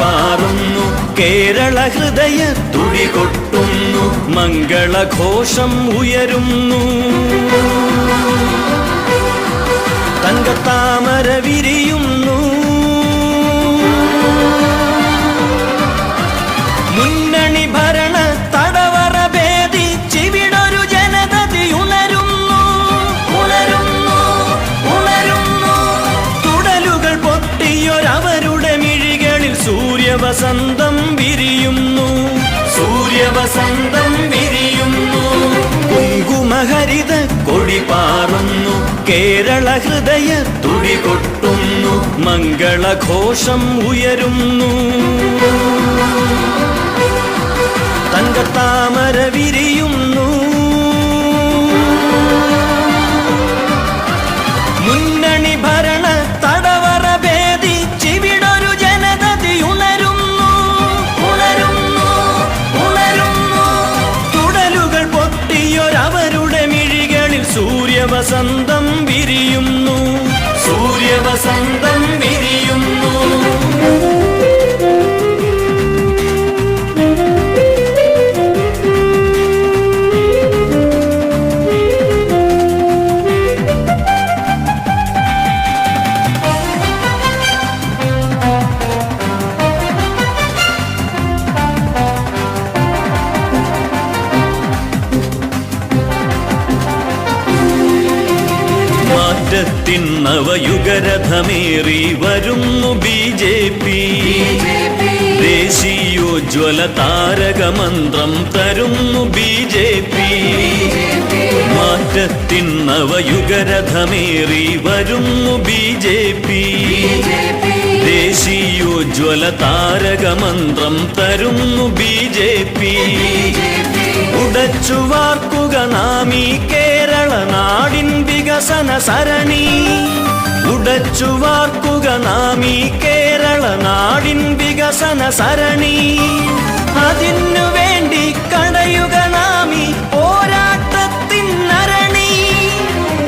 പാറുന്നു കേരള ഹൃദയ തുടി കൊട്ടുന്നു മംഗളഘോഷം ഉയരുന്നു. തങ്കത്താമര വിരിയുന്നു സൂര്യവസന്തം വിരിയുന്നു. സൂര്യവസന്തം വിരിയുന്നു. കുങ്കുമഹരിത കൊടി പാറുന്നു. കേരള ഹൃദയ തുടി കൊട്ടുന്നു. മംഗളഘോഷം ഉയരുന്നു. തങ്കത്താമര വിരിയുന്നു. സൂര്യവസന്തം വിരിയുന്നു. സൂര്യവസന്തം വിരിയുന്നു. മാറ്റത്തിൻ നവയുഗരഥമേറി വരുന്നു ബി ജെ പി. ദേശീയോജ്വല താരകമന്ത്രം തരുന്നു ബി ജെ പി. മാറ്റത്തിൻ നവയുഗരഥമേറി വരുന്നു ബി ജെ പി. ദേശീയോജ്വല താരകമന്ത്രം തരുന്നു ബി ജെ പി. ഉടച്ചു വാർക്കുക നാമീ നാടിൻ വികസന സരണി. ഉടച്ചു വാർക്കുക നാം കേരള നാടിൻ വികസന സരണി. അതിനു വേണ്ടി കടയുക നാം ഈ പോരാട്ടത്തിൻ നരണി.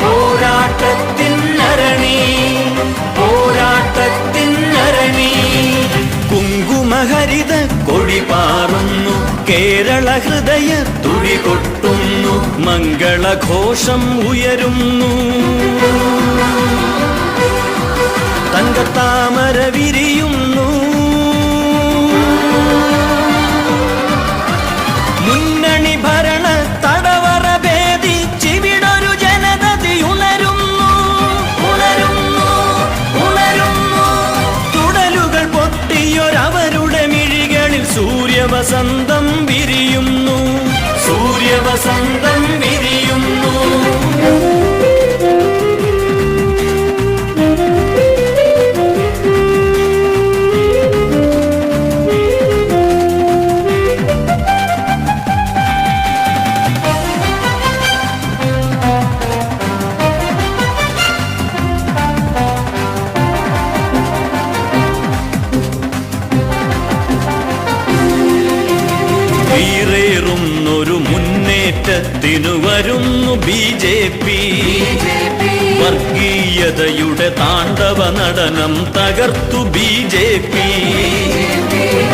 പോരാട്ടത്തിൻ നരണി. പോരാട്ടത്തിൻ നരണി. കുങ്കുമഹരിത കൊടി പാറുന്നു. കേരള ഹൃദയ തുടി കൊട്ടുന്നു മംഗളഘോഷം ഉയരുന്നു. തങ്കത്താമര വിരിയുന്നു. മുന്നേറ്റത്തിനു വരുന്നു ബി ജെ പി. വർഗീയതയുടെ താണ്ഡവ നടനം തകർത്തു ബി ജെ പി.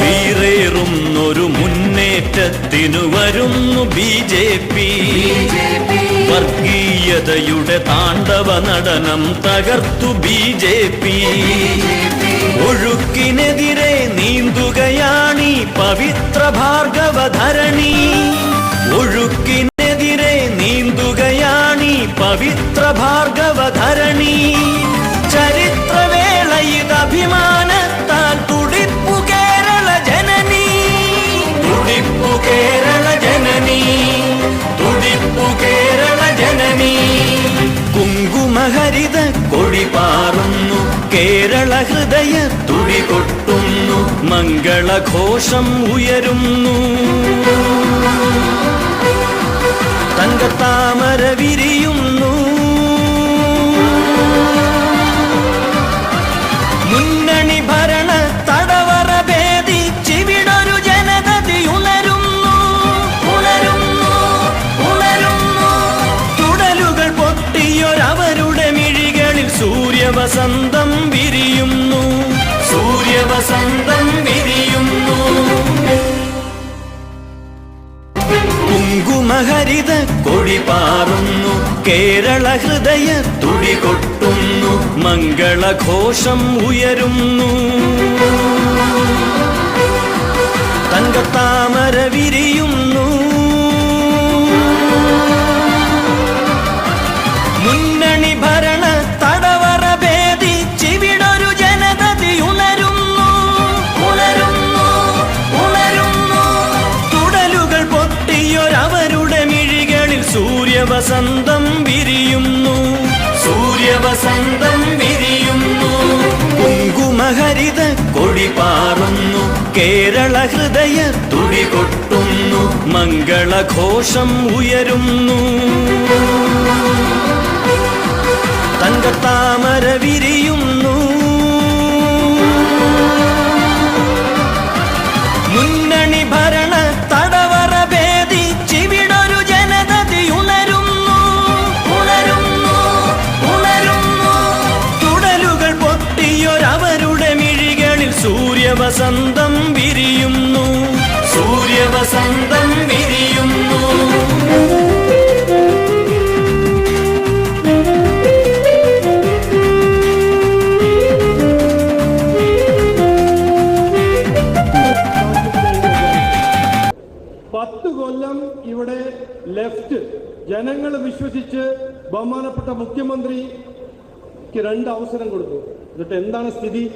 വീറേറുന്നൊരു മുന്നേറ്റത്തിനു വരുന്നു ബി ജെ പി. വർഗീയതയുടെ താണ്ഡവ നടനം തകർത്തു ബി ജെ പി. ഒഴുക്കിനെതിരെ നീന്തുകയാണീ പവിത്ര ഭാർഗവധരണി ഒഴുക്കിനെതിരെ ഭാർഗവധരണി ചരിത്രവേള ഇതഭിമാനത്താൽ തുടിപ്പു കേരള ജനനി. തുടിപ്പു കേരള ജനനി. തുടിപ്പു കേരള ജനനി. കുങ്കുമഹരിത കൊടി പാറുന്നു. കേരള ഹൃദയ തുടി കൊട്ടുന്നു. മംഗളഘോഷം ഉയരുന്നു. തങ്കത്താമര വിരിയുന്നു സൂര്യവസന്തം വിരിയുന്നു. സൂര്യ സൂര്യവസന്തം വിരിയുന്നു. കുങ്കുമഹരിത കൊടി പാറുന്നു. കേരള ഹൃദയ തുടി കൊട്ടുന്നു. മംഗളഘോഷം ഉയരുന്നു. തങ്കത്താമര വിരിയുന്നു. സൂര്യവസന്തം വിരിയുന്നു. സൂര്യവസന്തം വിരിയുന്നു. കുങ്കുമഹരിത കൊടി പാറുന്നു. കേരള ഹൃദയ തുടി കൊട്ടുന്നു. മംഗളഘോഷം ഉയരുന്നു. തങ്കത്താമര വിരിയുന്നു. ഇവിടെ ലെഫ്റ്റ് ജനങ്ങൾ വിശ്വസിച്ച് ബഹുമാനപ്പെട്ട മുഖ്യമന്ത്രിക്ക് രണ്ട് അവസരം കൊടുത്തു. എന്നിട്ട് എന്താണ് സ്ഥിതി?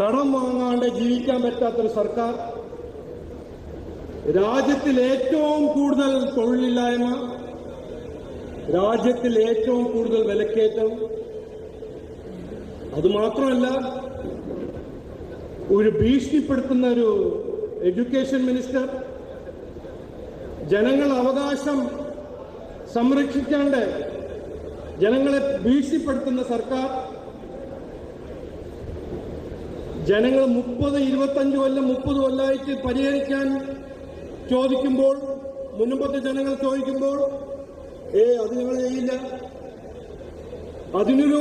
കടം വാങ്ങാണ്ട് ജീവിക്കാൻ പറ്റാത്തൊരു സർക്കാർ. രാജ്യത്തിൽ ഏറ്റവും കൂടുതൽ തൊഴിലില്ലായ്മ. രാജ്യത്തിൽ ഏറ്റവും കൂടുതൽ വിലക്കയറ്റം. അതുമാത്രമല്ല ഒരു ഭീഷണിപ്പെടുത്തുന്ന ഒരു എഡ്യൂക്കേഷൻ മിനിസ്റ്റർ ജനങ്ങൾ അവകാശം സംരക്ഷിക്കാണ്ട് ജനങ്ങളെ ഭീഷണിപ്പെടുത്തുന്ന സർക്കാർ ജനങ്ങൾ മുപ്പത് ഇരുപത്തഞ്ച് കൊല്ലം മുപ്പത് കൊല്ലമായിട്ട് പരിഹരിക്കാൻ ചോദിക്കുമ്പോൾ മുൻപത്തെ ജനങ്ങൾ ചോദിക്കുമ്പോൾ ഏ അത് ഞങ്ങൾ ചെയ്യില്ല. അതിനൊരു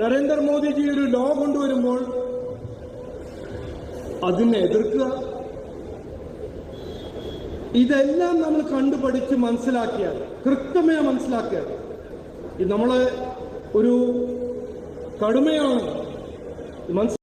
നരേന്ദ്രമോദിജി ഒരു ലോ കൊണ്ടുവരുമ്പോൾ അതിനെ എതിർക്കുക. ഇതെല്ലാം നമ്മൾ കണ്ടുപഠിച്ച് മനസ്സിലാക്കിയാൽ കൃത്യമായി മനസ്സിലാക്കിയാൽ ഇത് നമ്മൾ ഒരു കടുമയാണ്. മനസ്സിലാക്കി